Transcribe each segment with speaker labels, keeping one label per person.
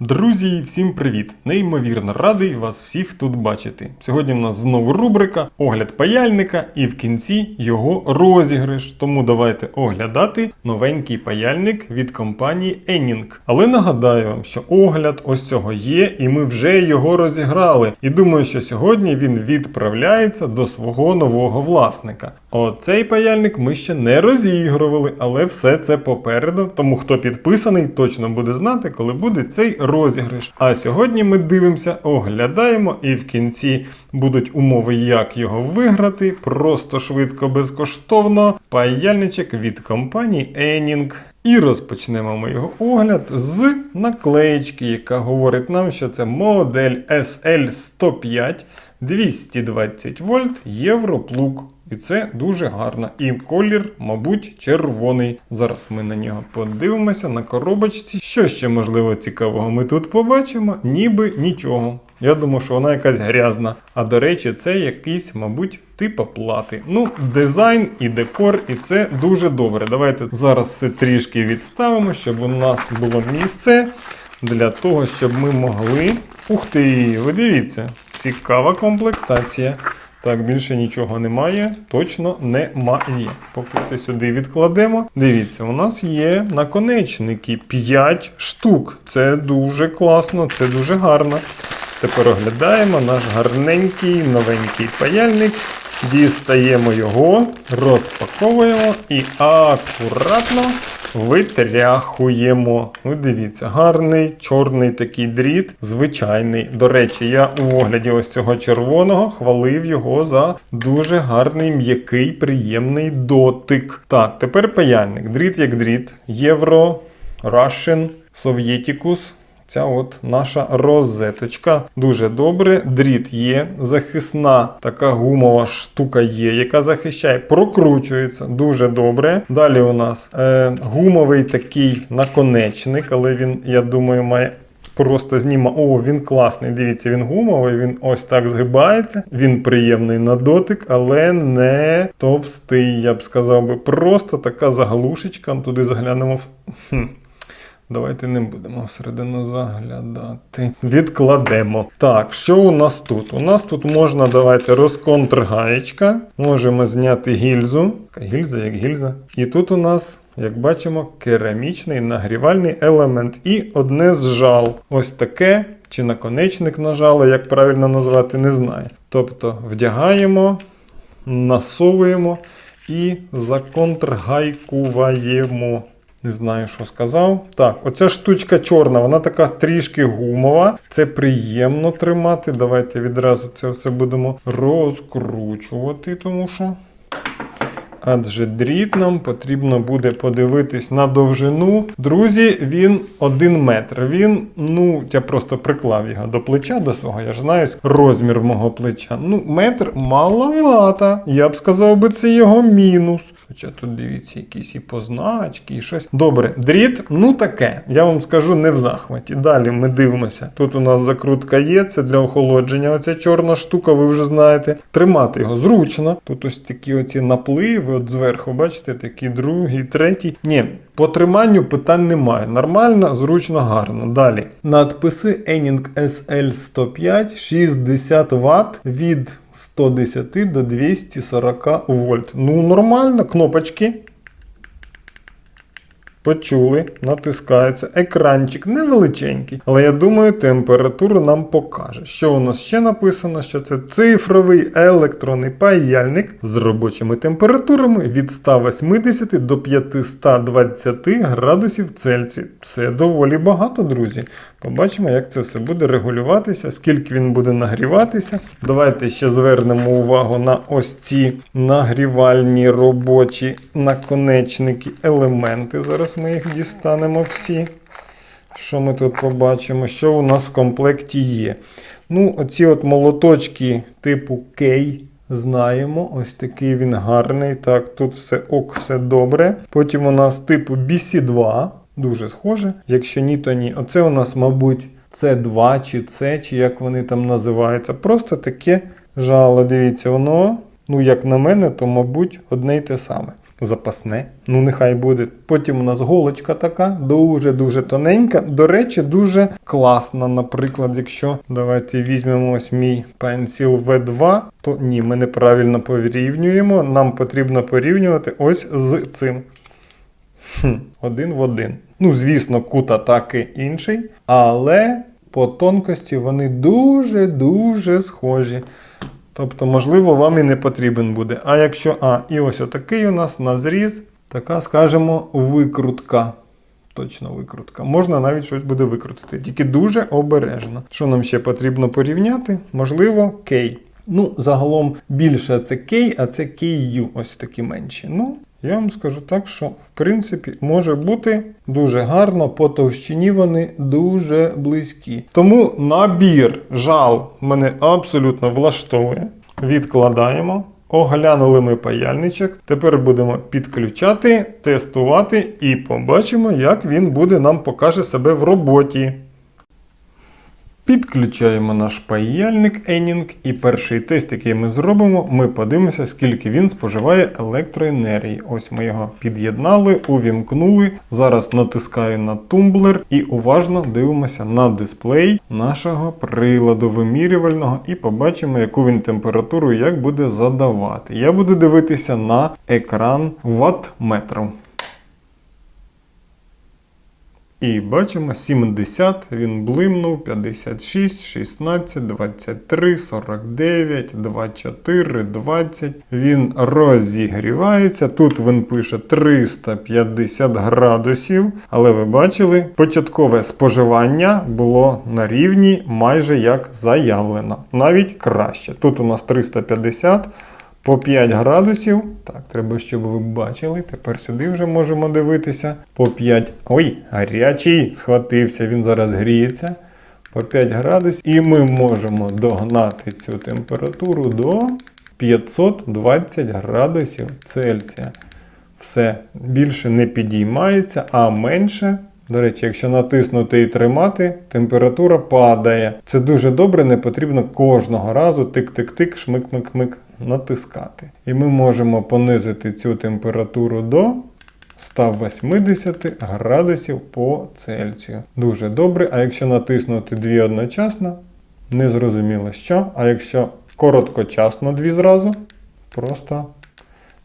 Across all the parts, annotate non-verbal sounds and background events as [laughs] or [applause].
Speaker 1: Друзі, всім привіт! Неймовірно радий вас всіх тут бачити. Сьогодні в нас знову рубрика Огляд паяльника і в кінці його розіграш. Тому давайте оглядати новенький паяльник від компанії Enning. Але нагадаю вам, що огляд ось цього є, і ми вже його розіграли. І думаю, що сьогодні він відправляється до свого нового власника. Оцей паяльник ми ще не розігрували, але все це попереду. Тому хто підписаний, точно буде знати, коли буде цей розіграш. А сьогодні ми дивимося, оглядаємо, і в кінці будуть умови, як його виграти. Просто швидко, безкоштовно. Паяльничок від компанії Enning. І розпочнемо ми його огляд з наклеєчки, яка говорить нам, що це модель SL105 220 вольт Європлуг. І це дуже гарно. І колір, мабуть, червоний. Зараз ми на нього подивимося на коробочці. Що ще можливо цікавого ми тут побачимо? Ніби нічого. Я думаю, що вона якась грязна. А до речі, це якийсь, мабуть, типа плати. Ну, дизайн і декор, і це дуже добре. Давайте зараз все трішки відставимо, щоб у нас було місце для того, щоб ми могли. Ух ти, ви дивіться, цікава комплектація. Так, більше нічого немає, точно немає. Поки це сюди відкладемо. Дивіться, у нас є наконечники 5 штук. Це дуже класно, це дуже гарно. Тепер оглядаємо наш гарненький новенький паяльник. Дістаємо його, розпаковуємо і акуратно витряхуємо. Ну, дивіться, гарний чорний такий дріт, звичайний. До речі, я у огляді ось цього червоного хвалив його за дуже гарний, м'який, приємний дотик. Так, тепер паяльник. Дріт як дріт. Євро, Russian, Совєтікус. Ця от наша розеточка. Дуже добре. Дріт є, захисна така гумова штука є, яка захищає, прокручується дуже добре. Далі у нас е, гумовий такий наконечник, але він, я думаю, має. Просто зніма. О, він класний. Дивіться, він гумовий, він ось так згибається. Він приємний на дотик, але не товстий, я б сказав би. Просто така заглушечка. Туди заглянемо. [laughs] Хм. Давайте не будемо всередину заглядати. Відкладемо. Так, що у нас тут? У нас тут можна, давайте, розконтргаєчка. Можемо зняти гільзу. Гільза як гільза. І тут у нас, як бачимо, керамічний нагрівальний елемент. І одне з жал. Ось таке. Чи наконечник нажало, як правильно назвати, не знаю. Тобто вдягаємо, насовуємо і законтргайкуваємо. Не знаю, що сказав. Так, оця штучка чорна, вона така трішки гумова. Це приємно тримати. Давайте відразу це все будемо розкручувати, тому що. Адже дріт нам потрібно буде подивитись на довжину. Друзі, він 1 метр. Він, ну, я просто приклав його до плеча до свого, я ж знаю розмір мого плеча. Ну, метр маловато. Я б сказав би, це його мінус. Хоча тут дивіться, якісь і позначки, і щось. Добре, дріт, ну таке. Я вам скажу не в захваті. Далі ми дивимося. Тут у нас закрутка є, це для охолодження. Оця чорна штука, ви вже знаєте. Тримати його зручно. Тут ось такі оці напливи, от зверху, бачите, такі другий, третій. Ні. По триманню питань немає. Нормально, зручно, гарно. Далі. Надписи Enning SL105 60 Вт від 110 до 240 вольт. Ну, нормально, кнопочки. Почули, натискаються. Екранчик невеличенький, але я думаю, температуру нам покаже. Що у нас ще написано? Що це цифровий електронний паяльник з робочими температурами від 180 до 520 градусів Цельсію. Це доволі багато, друзі. Побачимо, як це все буде регулюватися, скільки він буде нагріватися. Давайте ще звернемо увагу на ось ці нагрівальні робочі наконечники, елементи. Зараз ми їх дістанемо всі. Що ми тут побачимо? Що у нас в комплекті є? Ну, оці от молоточки типу Кей. Знаємо, ось такий він гарний. Так, тут все ок, все добре. Потім у нас типу BC2. Дуже схоже. Якщо ні, то ні. Оце у нас, мабуть, С2 чи С, чи як вони там називаються. Просто таке жало. Дивіться, воно, ну, як на мене, то, мабуть, одне й те саме. Запасне. Ну, нехай буде. Потім у нас голочка така, дуже-дуже тоненька. До речі, дуже класна. Наприклад, якщо давайте візьмемо ось мій Pencil V2, то ні, ми неправильно порівнюємо. Нам потрібно порівнювати ось з цим. Хм, один в один. Ну, звісно, кут атаки інший, але по тонкості вони дуже-дуже схожі. Тобто, можливо, вам і не потрібен буде. А якщо. А, і ось отакий у нас на зріз, така, скажімо, викрутка. Точно викрутка. Можна навіть щось буде викрутити. Тільки дуже обережно. Що нам ще потрібно порівняти? Можливо, кей. Ну, загалом більше це кей, а це KU, ось такі менші. Ну, я вам скажу так, що в принципі може бути дуже гарно, по товщині вони дуже близькі. Тому набір жал мене абсолютно влаштовує. Відкладаємо. Оглянули ми паяльничок. Тепер будемо підключати, тестувати і побачимо, як він буде нам покаже себе в роботі. Підключаємо наш паяльник Enning і перший тест, який ми зробимо, ми подивимося, скільки він споживає електроенергії. Ось ми його під'єднали, увімкнули. Зараз натискаю на тумблер і уважно дивимося на дисплей нашого приладу вимірювального і побачимо, яку він температуру як буде задавати. Я буду дивитися на екран ваттметру. І бачимо 70, він блимнув, 56, 16, 23, 49, 24, 20. Він розігрівається. Тут він пише 350 градусів. Але ви бачили, початкове споживання було на рівні майже як заявлено. Навіть краще. Тут у нас 350. По 5 градусів. Так, треба, щоб ви бачили. Тепер сюди вже можемо дивитися. По 5. Ой, гарячий схватився, він зараз гріється. По 5 градусів. І ми можемо догнати цю температуру до 520 градусів Цельсія. Все, більше не підіймається, а менше. До речі, якщо натиснути і тримати, температура падає. Це дуже добре, не потрібно кожного разу тик-тик-тик, шмик-мик-мик натискати. І ми можемо понизити цю температуру до 180 градусів по Цельсію. Дуже добре. А якщо натиснути дві одночасно, не зрозуміло що. А якщо короткочасно дві зразу, просто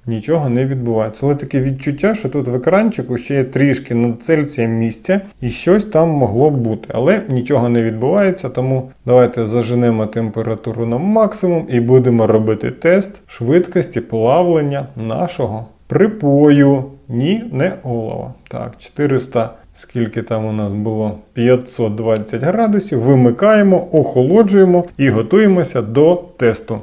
Speaker 1: нічого не відбувається. Але таке відчуття, що тут в екранчику ще є трішки над Цельсієм місця, і щось там могло б бути. Але нічого не відбувається, тому давайте заженемо температуру на максимум і будемо робити тест швидкості плавлення нашого припою. Ні, не олова. Так, 400. Скільки там у нас було 520 градусів, вимикаємо, охолоджуємо і готуємося до тесту.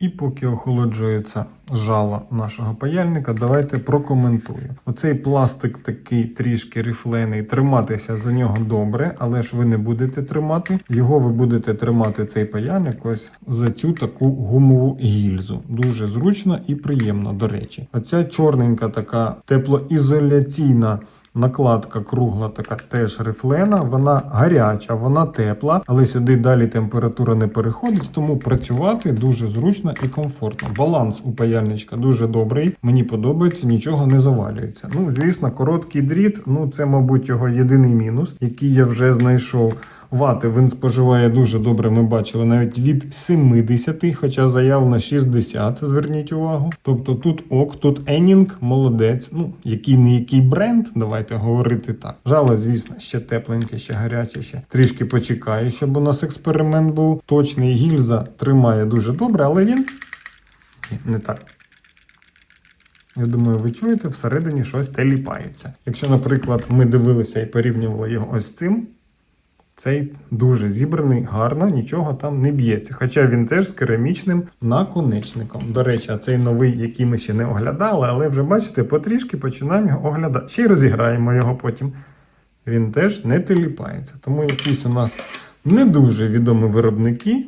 Speaker 1: І поки охолоджується жало нашого паяльника, давайте прокоментую. Оцей пластик такий трішки рифлений, триматися за нього добре, але ж ви не будете тримати. Його ви будете тримати цей паяльник ось за цю таку гумову гільзу. Дуже зручно і приємно, до речі. Оця чорненька така теплоізоляційна. Накладка кругла, така теж рифлена, вона гаряча, вона тепла, але сюди далі температура не переходить, тому працювати дуже зручно і комфортно. Баланс у паяльничка дуже добрий. Мені подобається, нічого не завалюється. Ну, звісно, короткий дріт, ну це, мабуть, його єдиний мінус, який я вже знайшов. Вати він споживає дуже добре, ми бачили навіть від 70, хоча заявлено 60, зверніть увагу. Тобто тут ок, тут Енінг, молодець. Ну, який не який бренд, давайте говорити так. Жало, звісно, ще тепленьке, ще гаряче, ще трішки почекає, щоб у нас експеримент був точний. Гільза тримає дуже добре, але він не так. Я думаю, ви чуєте, всередині щось теліпається. Якщо, наприклад, ми дивилися і порівнювали його ось цим. Цей дуже зібраний, гарно, нічого там не б'ється. Хоча він теж з керамічним наконечником. До речі, а цей новий, який ми ще не оглядали, але вже бачите, потрішки починаємо його оглядати. Ще й розіграємо його потім. Він теж не теліпається. Тому якісь у нас не дуже відомі виробники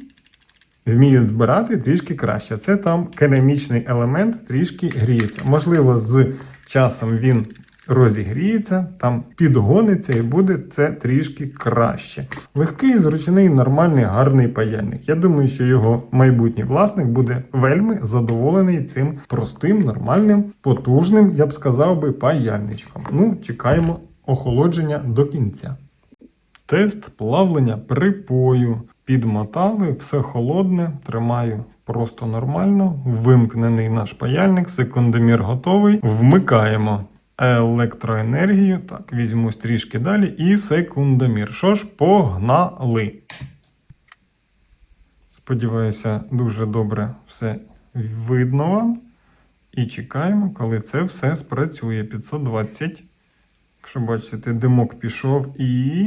Speaker 1: вміють збирати трішки краще. Це там керамічний елемент трішки гріється. Можливо, з часом він розігріється, там підгониться і буде це трішки краще. Легкий, зручний, нормальний, гарний паяльник. Я думаю, що його майбутній власник буде вельми задоволений цим простим, нормальним, потужним, я б сказав би, паяльничком. Ну, чекаємо охолодження до кінця. Тест плавлення припою. Підмотали, все холодне, тримаю просто нормально. Вимкнений наш паяльник, секундомір готовий. Вмикаємо електроенергію. Так, візьму трішки далі і секундомір. Що ж, погнали. Сподіваюся, дуже добре все видно вам. І чекаємо, коли це все спрацює. 520. Якщо бачите, димок пішов і.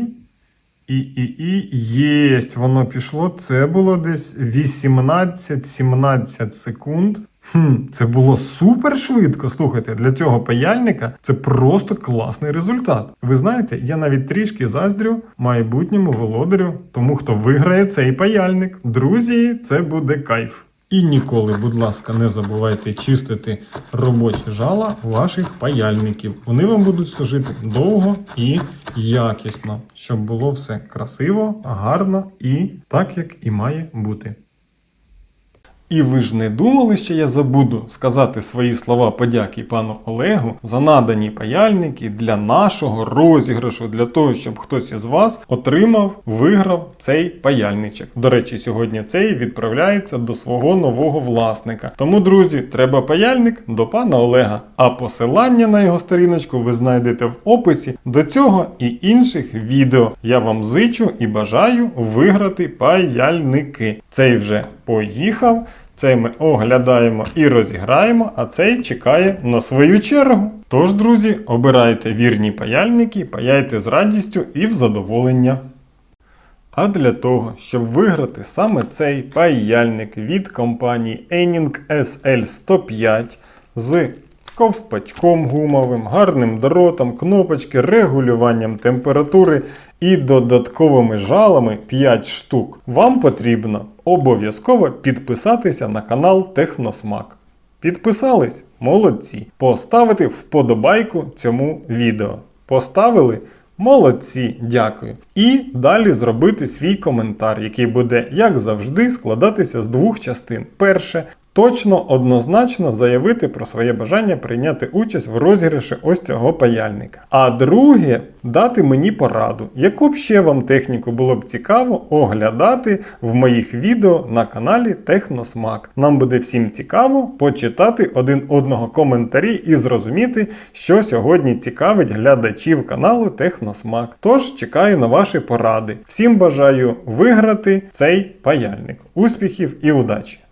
Speaker 1: І, і, і єсть, воно пішло. Це було десь 18-17 секунд. Хм, це було супер швидко. Слухайте, для цього паяльника це просто класний результат. Ви знаєте, я навіть трішки заздрю майбутньому володарю, тому хто виграє цей паяльник. Друзі, це буде кайф. І ніколи, будь ласка, не забувайте чистити робочі жала ваших паяльників. Вони вам будуть служити довго і якісно, щоб було все красиво, гарно і так, як і має бути. І ви ж не думали, що я забуду сказати свої слова подяки пану Олегу за надані паяльники для нашого розіграшу, для того, щоб хтось із вас отримав, виграв цей паяльничок. До речі, сьогодні цей відправляється до свого нового власника. Тому, друзі, треба паяльник до пана Олега. А посилання на його сторіночку ви знайдете в описі до цього і інших відео. Я вам зичу і бажаю виграти паяльники. Цей вже поїхав. Цей ми оглядаємо і розіграємо, а цей чекає на свою чергу. Тож, друзі, обирайте вірні паяльники, паяйте з радістю і в задоволення. А для того, щоб виграти саме цей паяльник від компанії Enning SL105 з ковпачком гумовим, гарним дротом, кнопочки, регулюванням температури і додатковими жалами 5 штук, вам потрібно обов'язково підписатися на канал Техносмак. Підписались? Молодці. Поставити вподобайку цьому відео. Поставили? Молодці, дякую. І далі зробити свій коментар, який буде, як завжди, складатися з двох частин. Перше. Точно однозначно заявити про своє бажання прийняти участь в розіграші ось цього паяльника. А друге, дати мені пораду, яку б ще вам техніку було б цікаво оглядати в моїх відео на каналі Техносмак. Нам буде всім цікаво почитати один одного коментарі і зрозуміти, що сьогодні цікавить глядачів каналу Техносмак. Тож чекаю на ваші поради. Всім бажаю виграти цей паяльник. Успіхів і удачі!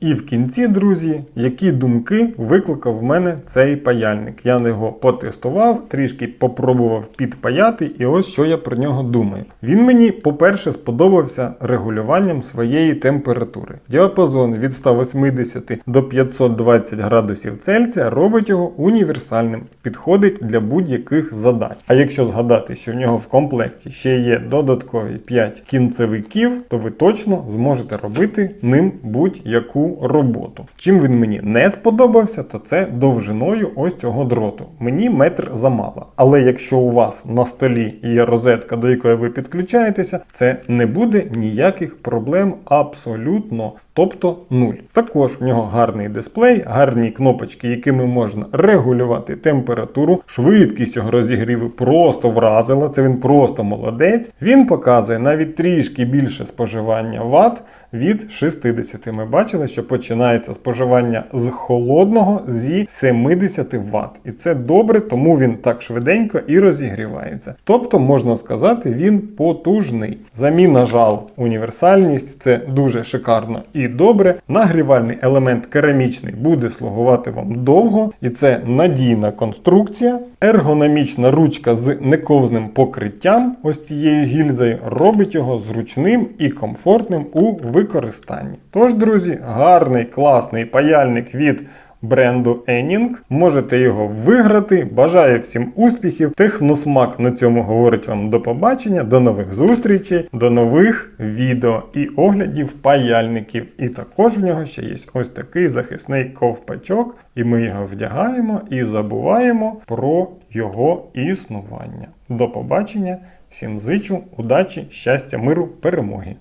Speaker 1: І в кінці, друзі, які думки викликав в мене цей паяльник. Я його потестував, трішки попробував підпаяти, і ось що я про нього думаю. Він мені, по-перше, сподобався регулюванням своєї температури. Діапазон від 180 до 520 градусів Цельсія робить його універсальним, підходить для будь-яких задач. А якщо згадати, що в нього в комплекті ще є додаткові 5 кінцевиків, то ви точно зможете робити ним будь-яку роботу. Чим він мені не сподобався, то це довжиною ось цього дроту. Мені метр замало. Але якщо у вас на столі є розетка, до якої ви підключаєтеся, це не буде ніяких проблем абсолютно. Тобто 0. Також в нього гарний дисплей, гарні кнопочки, якими можна регулювати температуру, швидкість його розігріву просто вразила. Це він просто молодець. Він показує навіть трішки більше споживання ватт від 60. Ми бачили, що починається споживання з холодного зі 70 Вт. І це добре, тому він так швиденько і розігрівається. Тобто, можна сказати, він потужний. Заміна жал, універсальність це дуже шикарно і добре. Нагрівальний елемент керамічний буде слугувати вам довго, і це надійна конструкція. Ергономічна ручка з нековзним покриттям, ось цією гільзою, робить його зручним і комфортним у використанні. Тож, друзі, гарний класний паяльник від бренду Енінг. Можете його виграти. Бажаю всім успіхів. Техносмак на цьому говорить вам до побачення, до нових зустрічей, до нових відео і оглядів паяльників. І також в нього ще є ось такий захисний ковпачок, і ми його вдягаємо і забуваємо про його існування. До побачення! Всім зичу, удачі, щастя, миру, перемоги!